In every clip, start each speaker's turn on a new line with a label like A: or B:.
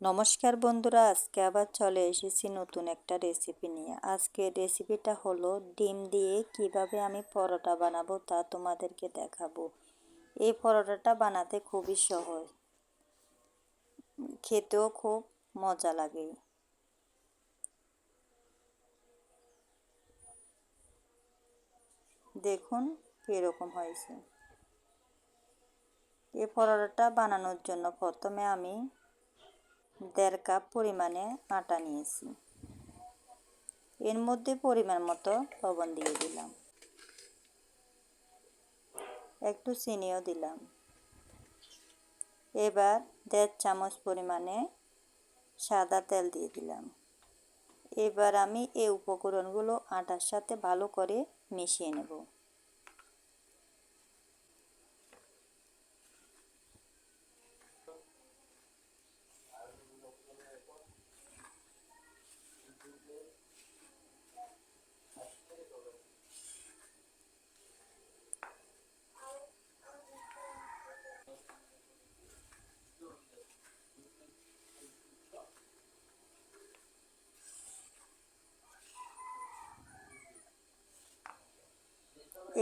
A: নমস্কার বন্ধুরা, আজকে আবার চলে এসেছি নতুন একটা রেসিপি নিয়ে। আজকে রেসিপিটা হলো ডিম দিয়ে কীভাবে আমি পরোটা বানাবো তা তোমাদেরকে দেখাবো। এই পরোটাটা বানাতে খুবই সহজ, খেতেও খুব মজা লাগে। দেখুন কীরকম হয়েছে। এই পরোটাটা বানানোর জন্য প্রথমে আমি দেড় কাপ পরিমাণে আটা নিয়েছি। এর মধ্যে পরিমাণ মতো লবণ দিয়ে দিলাম। একটু চিনিও দিলাম। এবার দেড় চামচ পরিমাণে সাদা তেল দিয়ে দিলাম। এবার আমি এই উপকরণগুলো আটার সাথে ভালো করে মিশিয়ে নেব।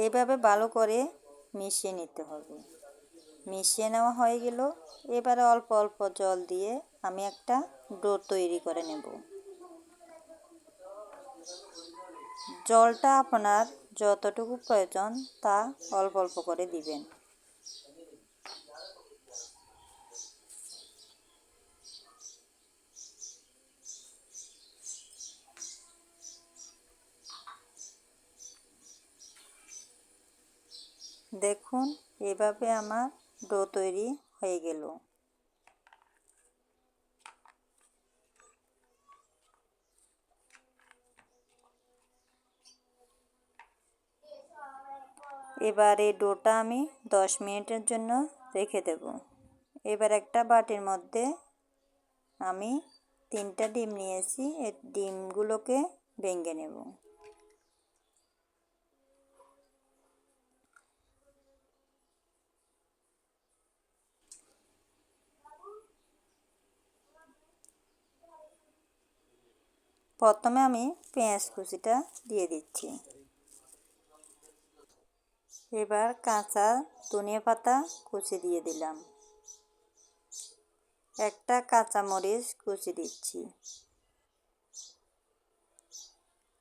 A: এইভাবে ভালো করে মিশিয়ে নিতে হবে। মিশিয়ে নেওয়া হয়ে গেল। এবারে অল্প অল্প জল দিয়ে আমি একটা ডো তৈরি করে নেব। জলটা আপনার যতটুকু প্রয়োজন তা অল্প অল্প করে দিবেন। দেখুন, এভাবে আমার ডো তৈরি হয়ে গেল। এবার এই ডোটা আমি দশ মিনিটের জন্য রেখে দেব। এবার একটা বাটির মধ্যে আমি তিনটা ডিম নিয়েছি, এই ডিমগুলোকে ভেঙে নেব। প্রথমে আমি পেঁয়াজ কুচিটা দিয়ে দিচ্ছি। এবার কাঁচা ধনিয়া পাতা কুচি দিয়ে দিলাম। একটা কাঁচা মরিচ কুচি দিচ্ছি।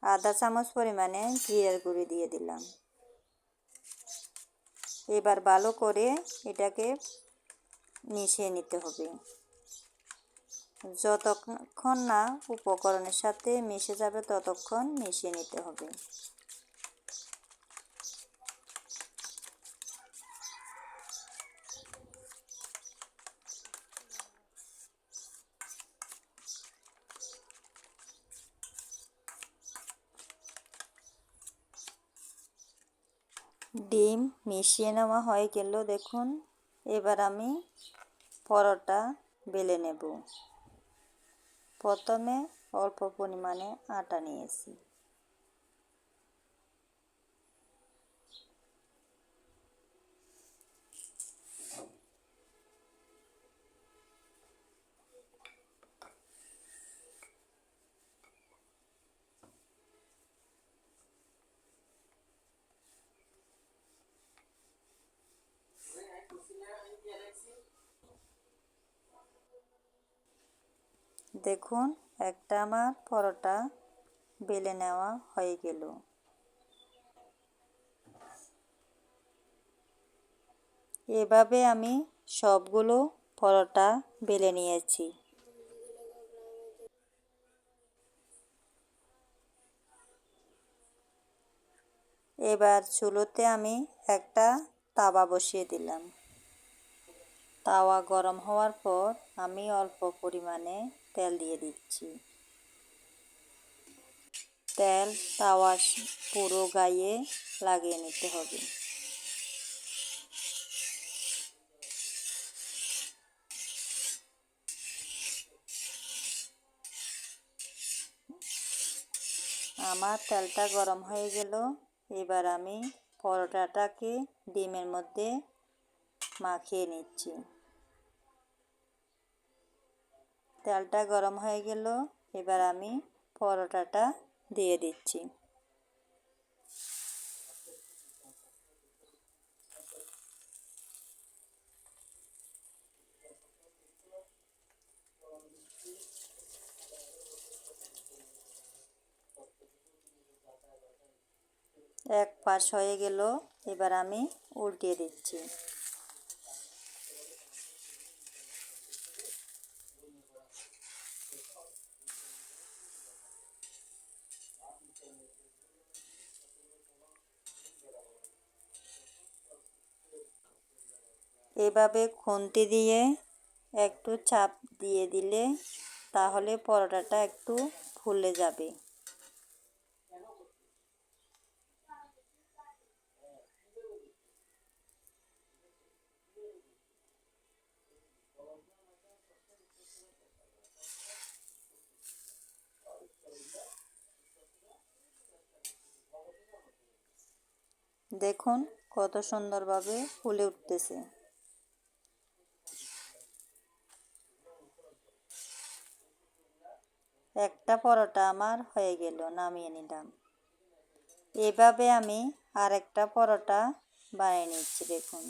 A: আধা চামচ পরিমাণে জিরার গুঁড়ি দিয়ে দিলাম। এবার ভালো করে এটাকে মিশিয়ে নিতে হবে। যতক্ষণ না উপকরণের সাথে মিশে যাবে, ততক্ষণ মিশিয়ে নিতে হবে। ডিম মিশিয়ে নেওয়া হয়ে গেল দেখুন, এবার আমি পরোটা বেলে নেব। প্রথমে অল্প পরিমাণে আটা নিয়েছি। দেখুন, একটা আমার পরোটা বেলে নেওয়া হয়ে গেল। এভাবে আমি সবগুলো পরোটা বেলে নিয়েছি। এবার চুলোতে আমি একটা তাওয়া বসিয়ে দিলাম। তাওয়া গরম হওয়ার পর আমি অল্প পরিমাণে তেল দিয়ে দিচ্ছি। তেল তাওয়া পুরো গায়ে লাগিয়ে নিতে হবে। আমার তেলটা গরম হয়ে গেল। এবার আমি পরোটাটাকে ডিমের মধ্যে মাখিয়ে নিচ্ছি। তেলটা গরম হয়ে গেল। এবার আমি পরোটাটা দিয়ে দিচ্ছি। এক পাশ হয়ে গেল। এবার আমি উল্টিয়ে দিচ্ছি। এভাবে খুন্তি দিয়ে একটু চাপ দিয়ে দিলে তাহলে পরোটাটা একটু ফুলে যাবে। দেখুন কত সুন্দরভাবে ফুলে উঠতেছে। একটা পরোটা আমার হয়ে গেল, নামিয়ে নিলাম। এভাবে আমি আরেকটা পরোটা বানিয়ে নিচ্ছি, দেখুন।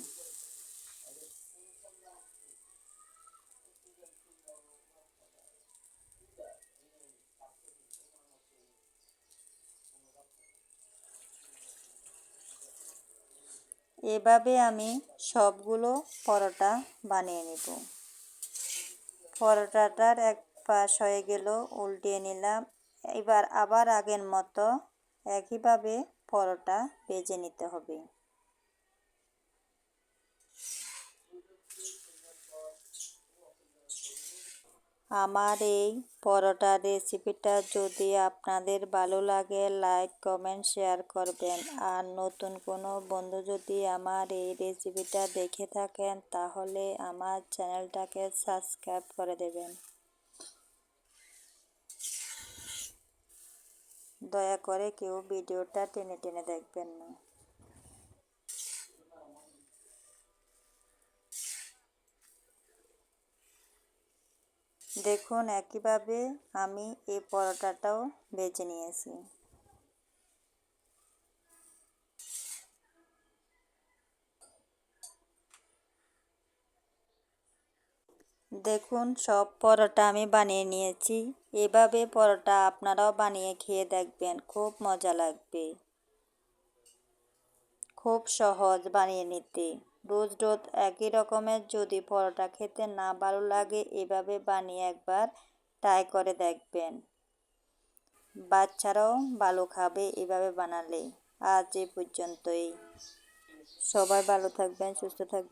A: এভাবে আমি সবগুলো পরোটা বানিয়ে নেব। পরোটাটার এক পাশ হয়ে গেল, উল্টিয়ে নিলাম। এবার আবার আগের মতো একইভাবে পরোটা ভেজে নিতে হবে। আমার এই পরোটার রেসিপিটা যদি আপনাদের ভালো লাগে, লাইক, কমেন্ট, শেয়ার করবেন। আর নতুন কোনো বন্ধু যদি আমার এই রেসিপিটা দেখে থাকেন, তাহলে আমার চ্যানেলটাকে সাবস্ক্রাইব করে দেবেন। দয়া করে কেউ ভিডিওটা টেনে টেনে দেখবেন না। দেখুন, একইভাবে আমি এই পরোটাটাও বেছে নিয়েছি। দেখুন, সব পরোটা আমি বানিয়ে নিয়েছি। এভাবে পরোটা আপনারাও বানিয়ে খেয়ে দেখবেন, খুব মজা লাগবে। খুব সহজ বানিয়ে নিতে। রোজ রোজ একই রকমের যদি পরোটা খেতে না ভালো লাগে, এভাবে বানিয়ে একবার ট্রাই করে দেখবেন। বাচ্চারাও ভালো খাবে এভাবে বানালে। আজ এ পর্যন্তই। সবাই ভালো থাকবেন, সুস্থ থাকবেন।